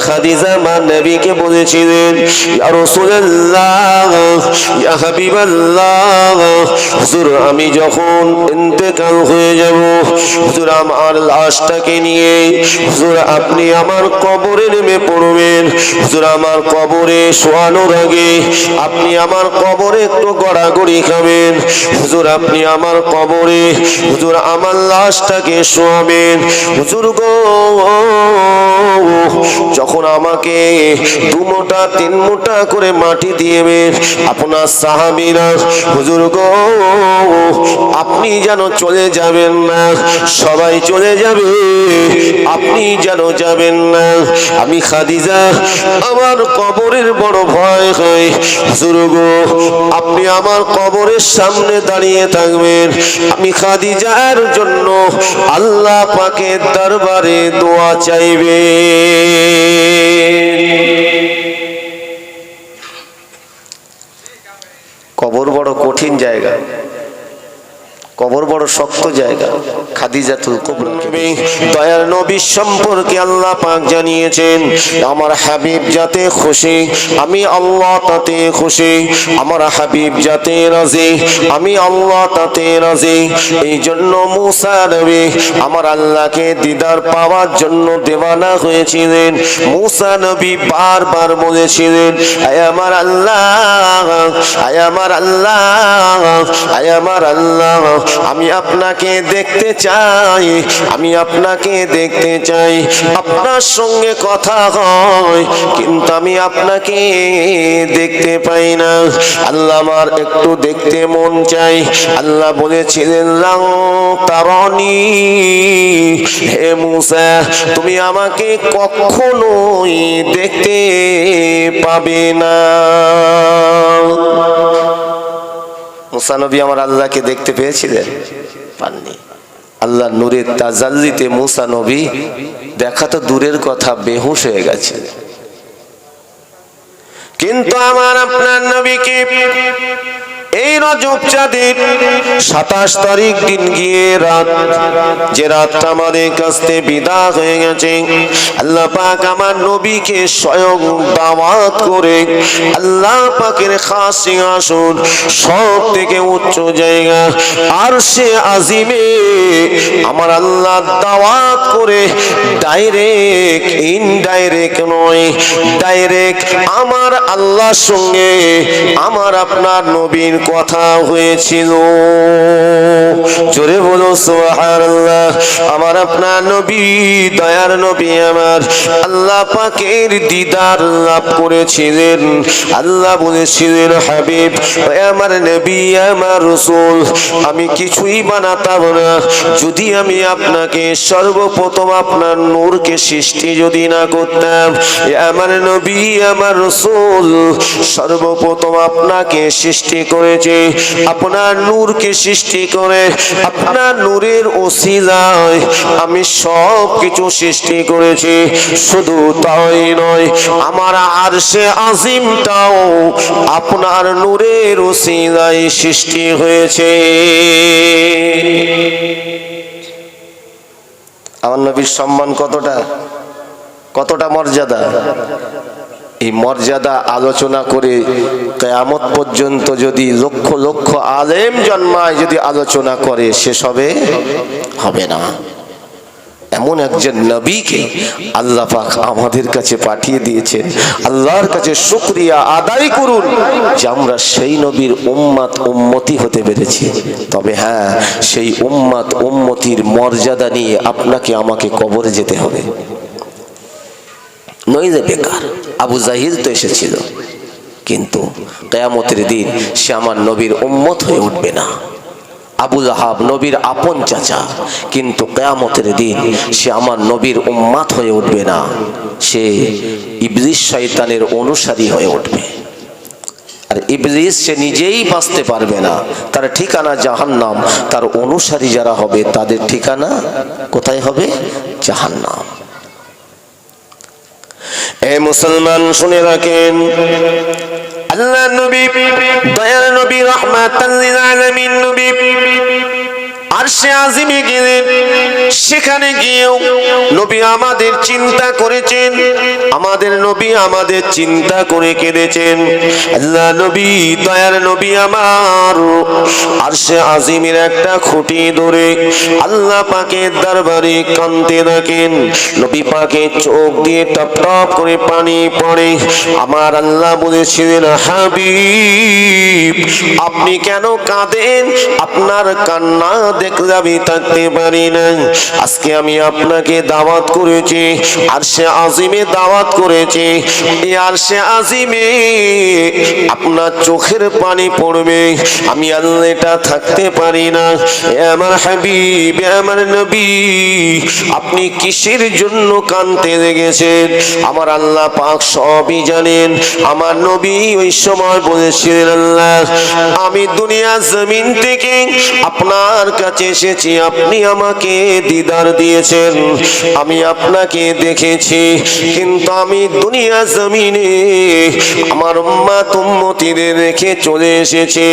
খাদিজা মা বলেছিলেন আমি যখন ইন্তেকাল হয়ে যাব, হুজুর, আমার লাশটাকে নিয়ে, হুজুর, আপনি আমার কবরে নেমে পড়বেন, হুজুর, আমার কবরে শোয়ানোর আগে আপনি আমার কবরে একটু গড়াগড়ি খাবেন, হুজুর, আপনি আমার কবরে, হুজুর, আমার লাশটাকে শোয়াবেন, হুজুর গো আমাকে দু মোটা, তিন মোটা করে মাটি দিয়েবেন আপনার সাহাবিরা, হুজুর গো, আপনি যেন চলে যাবেন না, সবাই চলে যাবে, আপনি যেন যাবেন না। আমি খাদিজা, আমার কবরের বড় ভয় হয়। হুজুর গো, আপনি আমার কবরের সামনে দাঁড়িয়ে থাকবেন। আমি খাদিজার জন্য আল্লাহ পাকের দরবারে দোয়া চাইবে। কবর বড় কঠিন জায়গা। কবর বড় শক্ত জায়গা, খাদিজাতুল কুবরা। দয়ার নবী সম্পর্কে আল্লাহ পাক জানিয়েছেন, আমার হাবিব যাতে খুশি, আমি আল্লাহ তাতে খুশি, আমার হাবিব যাতে রাজি, আমি আল্লাহ তাতে রাজি। এই জন্য মুসা নবী আমার আল্লাহকে দিদার পাওয়ার জন্য দেওয়ানা হয়েছিলেন। মুসা নবী বারবার বলেছিলেন, আয় আমার আল্লাহ, আয় আমার আল্লাহ, আয় আমার আল্লাহ। আমি আপনাকে দেখতে চাই, আমি আপনাকে দেখতে চাই। আপনার সঙ্গে কথা হয়, কিন্তু আমি আপনাকে দেখতে পাই না। আল্লাহ আমার একটু দেখতে মন চাই। আল্লাহ বলেছিলেন লাং তারনি, হে মুসা, তুমি আমাকে কখনোই দেখতে পাবে না। মুসানবী আমার আল্লাহকে দেখতে পেয়েছিলেন? পাননি। আল্লাহ নূরের তাজাল্লিতে মুসা নবী দেখা তো দূরের কথা, বেহুশ হয়ে গেছে। কিন্তু আমার আপনার নবীকে এই রজব চাঁদের সাতাশ তারিখ দিন গিয়ে রাত, যে রাতটা আমাদের কাছ বিদা হয়ে গেছে। আল্লাহ পাক আমার নবীকে স্বয়ং দাওয়াত করে আল্লাহ পাকের খাস সিংহাসন সব থেকে উচ্চ জায়গা আর সে আজিমে আমার আল্লাহ দাওয়াত করে ডাইরেক্ট, ইনডাইরেক্ট নয়, ডাইরেক্ট আমার আল্লাহর সঙ্গে আমার আপনার নবীর কথা হয়েছিল। জোরে বলো, সুবহানাল্লাহ। আমার আপনার নবী, দয়ার নবী আমার আল্লাহ পাকের দিদার লাভ করেছিলেন। আল্লাহ বলেছিলেন, হাবিব আমার নবী, আমার রসুল, আমি কিছুই বানাতাম না। যদি আমি আপনাকে সর্বপ্রথম আপনার নূরকে সৃষ্টি যদি না করতাম আমার নবী, আমার রসুল, সর্বপ্রথম আপনাকে সৃষ্টি করেছে আপনার নূরকে সৃষ্টি করে, আপনার নূরের ওসিলায় আমি সব কিছু সৃষ্টি করেছি। শুধু তাই নয়, আমার আরশে আজিমটাও আপনার নূরের ওসিলায় সৃষ্টি হয়েছে। আমার নবীর সম্মান কতটা? কতটা মর্যাদা? এই মর্যাদা আলোচনা করে কেয়ামত পর্যন্ত যদি লক্ষ লক্ষ আলেম জন্মায় যদি আলোচনা করে, শেষ হবে? হবে না। এমন একজন নবীকে আল্লাহ পাক আমাদের কাছে পাঠিয়ে দিয়েছেন। আল্লাহর কাছে শুক্রিয়া আদায় করুন যে আমরা সেই নবীর উম্মাত, উম্মতি হতে পেরেছি। তবে হ্যাঁ সেই উম্মাত, উম্মতির মর্যাদা নিয়ে আপনাকে আমাকে কবরে যেতে হবে। নইলে বেকার। আবু জাহিল তো এসেছিল। কিন্তু কেয়ামতের দিন সে আমার নবীর উম্মত হয়ে উঠবে না। আবুল আহাব নবীর আপন চাচা। কিন্তু কেয়ামতের দিন সে আমার নবীর উম্মাত হয়ে উঠবে না। সে ইবলিশ শয়তানের অনুসারী হয়ে উঠবে। আর ইবলিস সে নিজেই বাঁচতে পারবে না। তার ঠিকানা জাহান্নাম। তার অনুসারী যারা হবে, তাদের ঠিকানা কোথায় হবে? জাহান্নাম। এ মুসলমান, শুনে রাখেন। আল্লাহ নবী, দয়াল নবী, রহমাতাল লিল আলামিন নবী, আরশে আজিমে গেলেন। সেখানে গিয়েও নবী আমাদের চিন্তা করেছেন। আমাদের নবী আমাদের চিন্তা করে কেঁদেছেন। আল্লাহ নবী, দয়ার নবী আমার। আর সে আজিমের একটা খুঁটি ধরে আল্লাহ পাকের দরবারে কানতে থাকেন। নবী পাকে চোখ দিয়ে টপ টপ করে পানি পড়ে। আমার আল্লাহ বলেছিলেন, হাবিব, আপনি কেন কাঁদেন? আপনার কান্না দেখলে আমি থাকতে পারি না আজকে আমি আপনাকে দাওয়াত করেছি, আর সে আজিমে দাওয়াত করেছি। আর সে আজিমে আপনার চোখের পানি পড়বে, আমি আল্লাহ এটা থাকতে পারি না। আমার হাবিব আমার নবী, আপনি কিসের জন্য কানতে লেগেছেন? আমার আল্লাহ পাক সবই জানেন। আমার নবী ওই সময় বলেছিলেন, আল্লাহ, আমি দুনিয়া জমিন থেকে আপনার কাছে এসেছি, আপনি আমাকে দিদার দিয়েছেন। আমি আপনাকে দেখেছি, কিন্তু আমি দুনিয়া জমিনে আমার উম্মা তুম্মতিদের রেখে চলে এসেছি।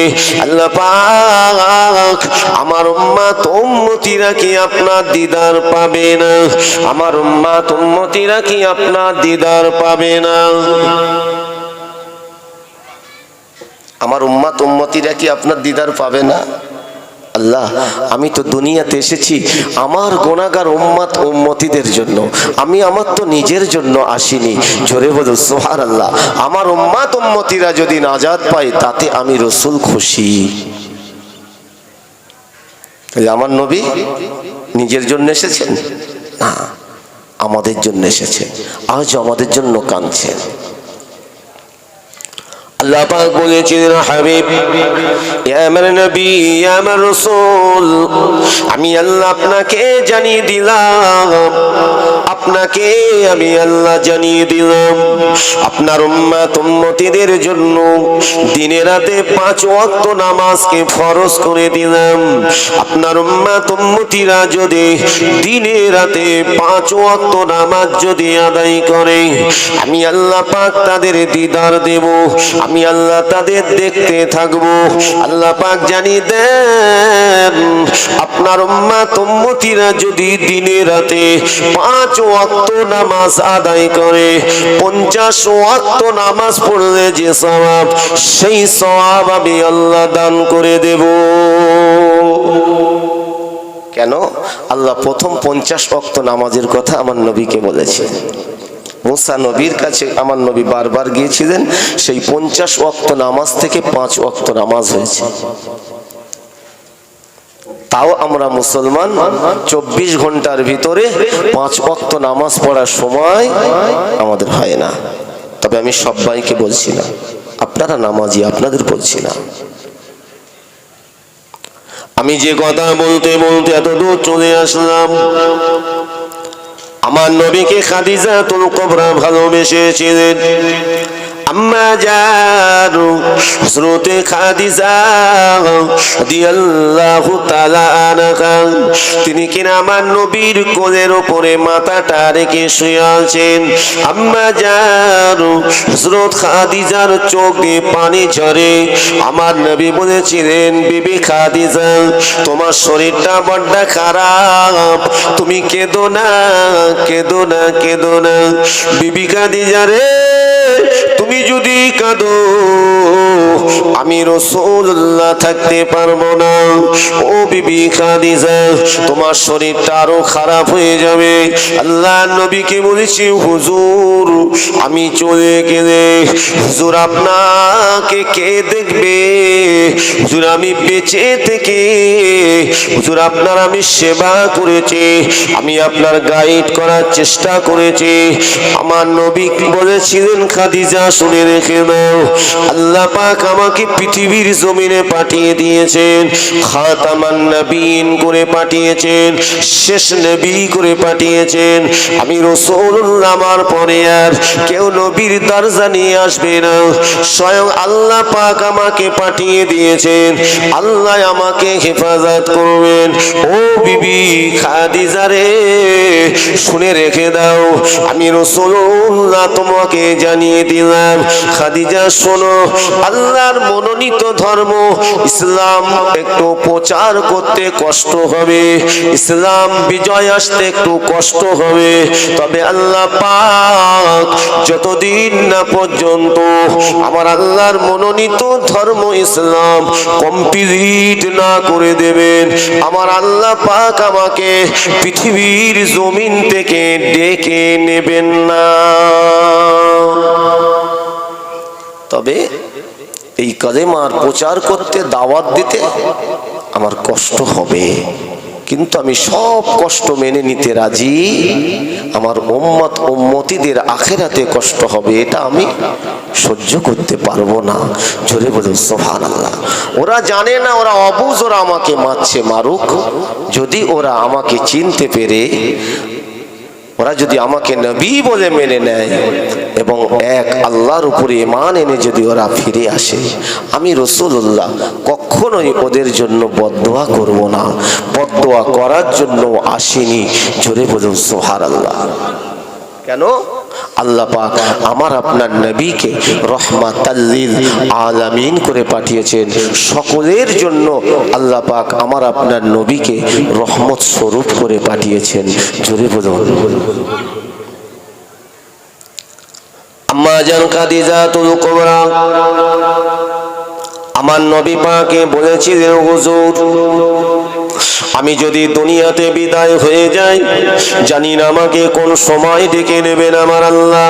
আল্লাহ পাক আমার উম্মা তুম্মতিরা কি আপনার দিদার পাবে না? আমার উম্মা তুম্মতিরা কি আপনার দিদার পাবে না? আমার উম্মাত উম্মতিরা কি আপনার দিদার পাবে না? আল্লাহ, আমি তো দুনিয়াতে এসেছি আমার গোনাগার উম্মাত উম্মতিদের জন্য। আমি আমার তো নিজের জন্য আসিনি। জোরে বলুন সোহার আল্লাহ আমার উম্মাত উম্মতিরা যদি নাজাদ পায়, তাতে আমি রসুল খুশি। আমার নবী নিজের জন্য এসেছেন? না, আমাদের জন্য এসেছেন। আজ আমাদের জন্য কাঁদছেন। আল্লাহ পাক বলেছিলেন, হাবিব আমার নবী আমার রাসূল, আমি আল্লাহ আপনাকে জানিয়ে দিলাম, আপনাকে আমি আল্লাহ জানিয়ে দিলাম, আপনার উম্মাত উম্মতিদের জন্য দিনে রাতে পাঁচ ওয়াক্ত নামাজকে ফরজ করে দিলাম, আপনার উম্মাত উম্মতিরা যদি দিনে রাতে পাঁচ ওয়াক্ত নামাজ যদি আদায় করে, আমি আল্লাহ পাক তাদের দিদার দেব আমি আল্লাহ তাদের দেখতে থাকব। আল্লাহ পাক জানিয়ে দেন, আপনার উম্মা উম্মতিরা যদি দিনে রাতে পাঁচ ওয়াক্ত নামাজ আদায় করে, পঞ্চাশ ওয়াক্ত নামাজ পড়লে যে সওয়াব, সেই সওয়াব আমি আল্লাহ দান করে দেব। কেন? আল্লাহ প্রথম পঞ্চাশ ওয়াক্ত নামাজের কথা আমার নবীকে বলেছে মুসা নবীর কাছে আমার নবী বারবার গিয়েছিলেন, সেই পঞ্চাশ ওয়াক্ত নামাজ থেকে পাঁচ ওয়াক্ত নামাজ হয়েছে। তাও আমরা মুসলমান চব্বিশ ঘণ্টার ভিতরে পাঁচ ওয়াক্ত নামাজ পড়ার সময় আমাদের হয় না। তবে আমি সবাইকে বলছি না আপনারা নামাজি, আপনাদের বলছি না আমি যে কথা বলতে বলতে এত দূর চলে আসলাম। আমার নবীকে খাদিজা তুল কবরা ভালোবেসেছিলেন। আম্মা তিনি কিনা আমার নবীর কোলের উপরে মাথাটা রেখে শুয়ে আছেন। আম্মা জানু হযরত খাদিজার চোখ দিয়ে পানি ঝরে। আমার নবী বলেছিলেন, বিবি খাদিজা, তোমার শরীরটা বড্ড খারাপ। তুমি কেঁদো না কেঁদো না কেঁদো না। বিবি খাদিজা রে তুমি যদি কাঁদো, আমি রসুল্লাহ থাকতে পারব না। ও বিবি খাদিজা, তোমার শরীরটা আরও খারাপ হয়ে যাবে। আল্লাহ নবীকে বলেছি, হুজুর, আমি চলে গেলে হুজুর আপনাকে কে দেখবে? হুজুর আমি বেঁচে থেকে, হুজুর আপনার আমি সেবা করেছি, আমি আপনার গাইড করার চেষ্টা করেছি। আমার নবী বলেছিলেন, খাদিজা শুনে রেখে দাও। আল্লাহ পাক আমাকে পৃথিবীর জমিনে পাঠিয়ে দিয়েছেন। খাতামান নবীন করে পাঠিয়েছেন, শেষ নবী করে পাঠিয়েছেন। আমি রসুল্লাহ আমার পরে আর কেউ নবীর দরজা নিয়ে আসবে না। স্বয়ং আল্লাহ পাক আমাকে পাঠিয়ে দিয়েছেন। আল্লাহ আমাকে হেফাজত করবেন। ও বিবি খাদিজা রে, শুনে রেখে দাও। আমি রসুল্লাহ তোমাকে জানিয়ে দিলাম। খাদিজা শোনো, আল্লাহর মনোনীত ধর্ম, ইসলাম একটু প্রচার করতে কষ্ট হবে, ইসলাম বিজয় আসতে একটু কষ্ট হবে, তবে আল্লাহ পাক যতদিন না পর্যন্ত আমার আল্লাহর মনোনীত ধর্ম ইসলাম কমপ্লিট না করে দেবেন, আমার আল্লাহ পাক আমাকে পৃথিবীর জমিন থেকে ডেকে নেবেন না। তবে এই কালেমার প্রচার করতে, দাওয়াত দিতে আমার কষ্ট হবে। কিন্তু আমি সব কষ্ট মেনে নিতে রাজি। আমার উম্মত উম্মতিদের আখেরাতে কষ্ট হবে, এটা আমি সহ্য করতে পারব না। জোরে বলুন সোহান আল্লাহ ওরা জানে না, ওরা অবুজ, ওরা আমাকে মারছে, মারুক। যদি ওরা আমাকে চিনতে পেরে ওরা যদি আমাকে নবী বলে মেনে নেয় এবং এক আল্লাহর উপরে ইমান এনে যদি ওরা ফিরে আসে, আমি রসুল্লাহ কখনোই ওদের জন্য বদোয়া করব না। বদোয়া করার জন্য আসেনি। জোরে বলুন সোহার আল্লাহ কেন? আল্লাহ পাক আমার আপনার নবীকে রহমাতাল্লিল আলামিন করে পাঠিয়েছেন। সকলের জন্য আল্লাহ পাক আমার আপনার নবীকে রহমত স্বরূপ করে পাঠিয়েছেন। জোরে বলুন। আম্মা জান খাদিজা তুল কোবরা। আমার নবী পাকে বলেছিলেন, হুজুর আমি যদি দুনিয়াতে বিদায় হয়ে যাই জানি না আমাকে কোন সময় ডেকে নেবেন আমার আল্লাহ।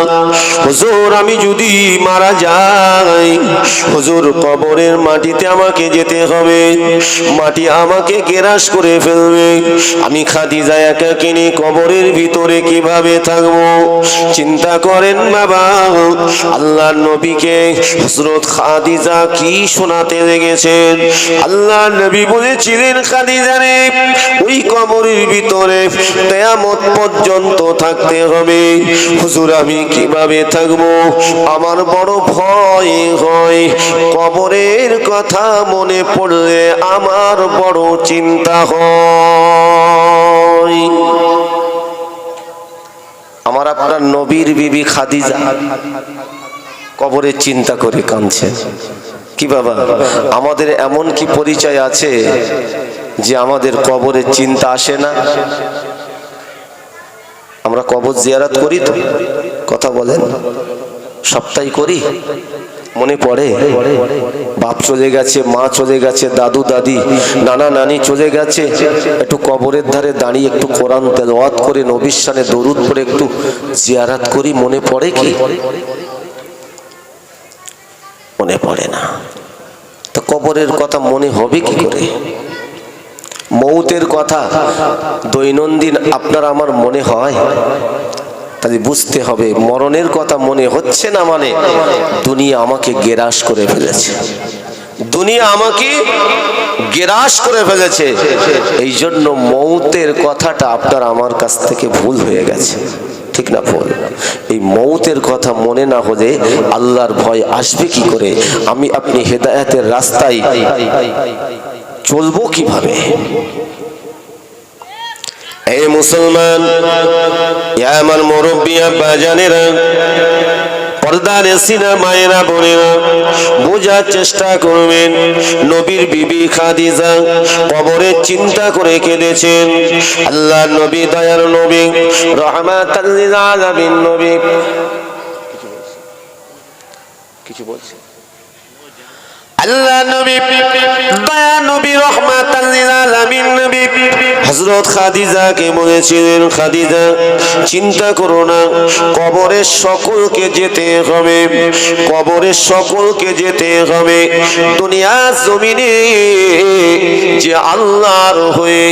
হুজুর, আমি যদি মারা যাই, হুজুর, কবরের মাটিতে আমাকে যেতে হবে। মাটি আমাকে গেরাস করে ফেলবে। আমি খাদিজা একা কিনে কবরের ভিতরে কীভাবে থাকব? চিন্তা করেন বাবা, আল্লাহ নবীকে হজরত খাদিজা কি শোনাতে লেগেছেন? আল্লাহ নবী বলেছিলেন, খাদিজা রে ওই কবরের ভিতরে তেয়ামত পর্যন্ত থাকতে হবে। হুজুর, আমি কীভাবে থাকব? আমার বড় ভয় হয়। কবরের কথা মনে পড়লে আমার বড় চিন্তা হয়। আমার আপনার নবীর বিবি খাদিজা কবরের চিন্তা করে কাঁদছে। কি বাবা? আমাদের এমন কি পরিচয় আছে? যে আমাদের কবরের চিন্তা আসে না। আমরা কবর জিয়ারাত করি তো। কথা বলেন। সপ্তাহে করি। মনে পড়ে, বাপ চলে গেছে, মা চলে গেছে, দাদু, দাদি, নানা, নানি চলে গেছে। একটু কবরের ধারে দাঁড়িয়ে একটু কোরআন তেলাওয়াত করে, নবীর সানে দরুদ করে একটু জিয়ারাত করি, মনে পড়ে কি? মনে পড়ে না। তো কবরের কথা মনে হবে কি করে? মৌতের কথা দৈনন্দিন আপনার আমার মনে হয়? তাহলে বুঝতে হবে, মরণের কথা মনে হচ্ছে না মানে দুনিয়া আমাকে গেরাস করে ফেলেছে। দুনিয়া আমাকে গেরাস করে ফেলেছে। এই জন্য মৌতের কথাটা আপনার আমার কাছ থেকে ভুল হয়ে গেছে। ঠিক না ভুল? এই মৌতের কথা মনে না হলে আল্লাহর ভয় আসবে কি করে? আমি আপনি হেদায়াতের রাস্তায় চলবো কীভাবে? এই মুসলমান আমার মুরব্বী, আব্বা জানেরা, পর্দার এসিনা, মায়েরা বোঝার চেষ্টা করবেন। নবীর বিবি খাদিজা চিন্তা করে কেঁদেছেন। আল্লাহ নবী নবী নবী। কিছু আল্লাহ নবী হযরত খাদিজাকে বলেছিলেন, খাদিজা, চিন্তা করো না, কবরের সকলকে যেতে হবে, কবরের সকলকে যেতে হবে। দুনিয়ার জমিনে যে আল্লাহর হয়ে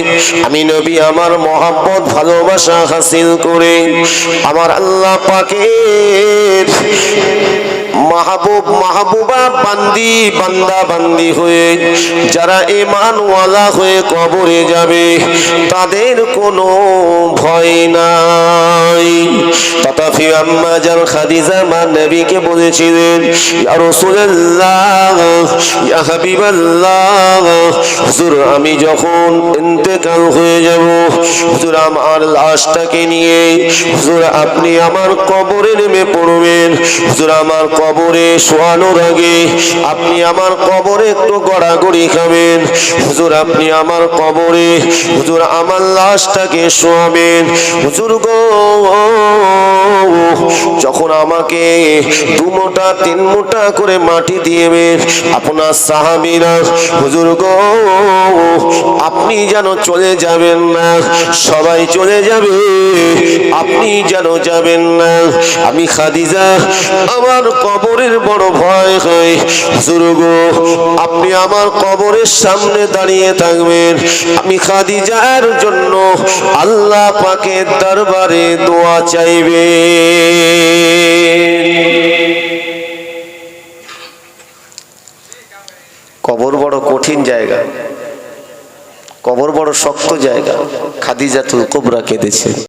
আমি নবী, আমার মহাব্বত, ভালোবাসা হাসিল করে, আমার আল্লাহ পাকের মাহবুব, মাহবুবা, বান্দি, বান্দা, বান্দি হয়ে যারা ইমানওয়ালা হয়ে কবরে যাবে, তাদের কোনো ভয় নাই। তথাপি আম্মা জান খাদিজা মা নবীকে বলেছিলেন, ইয়া রাসূলুল্লাহ, ইয়া হাবিবাল্লাহ, হুজুর, আমি যখন ইন্তেকাল হয়ে যাব, হুজুর, আমার লাশটাকে নিয়ে, হুজুর, আপনি আমার কবরে নেমে পড়বেন, হুজুর, আমার কবরে শোয়ানোর আগে আপনি আমার কবরে একটু গড়াগড়ি খাবেন। হুজুর, আপনি আমার কবরে, হুজুর, আমার লাশটাকে শোয়াবেন। হুজুর গো, যখন আমাকে দু মোটা, তিন মোটা করে মাটি দিয়েবেন আপনার সাহাবিরা, হুজুর গো, আপনি যেন চলে যাবেন না, সবাই চলে যাবে, আপনি যেন যাবেন না। আমি খাদিজা, আমার কবরের বড় ভয় হয়। হুজুর গো, আপনি আমার কবরের সামনে দাঁড়িয়ে থাকবেন। আমি খাদিজার জন্য আল্লাহ পাকের দরবারে দোয়া চাইবে কবর বড় কঠিন জায়গা। কবর বড় শক্ত জায়গা। খাদিজাতুল কোবরা কেঁদেছে।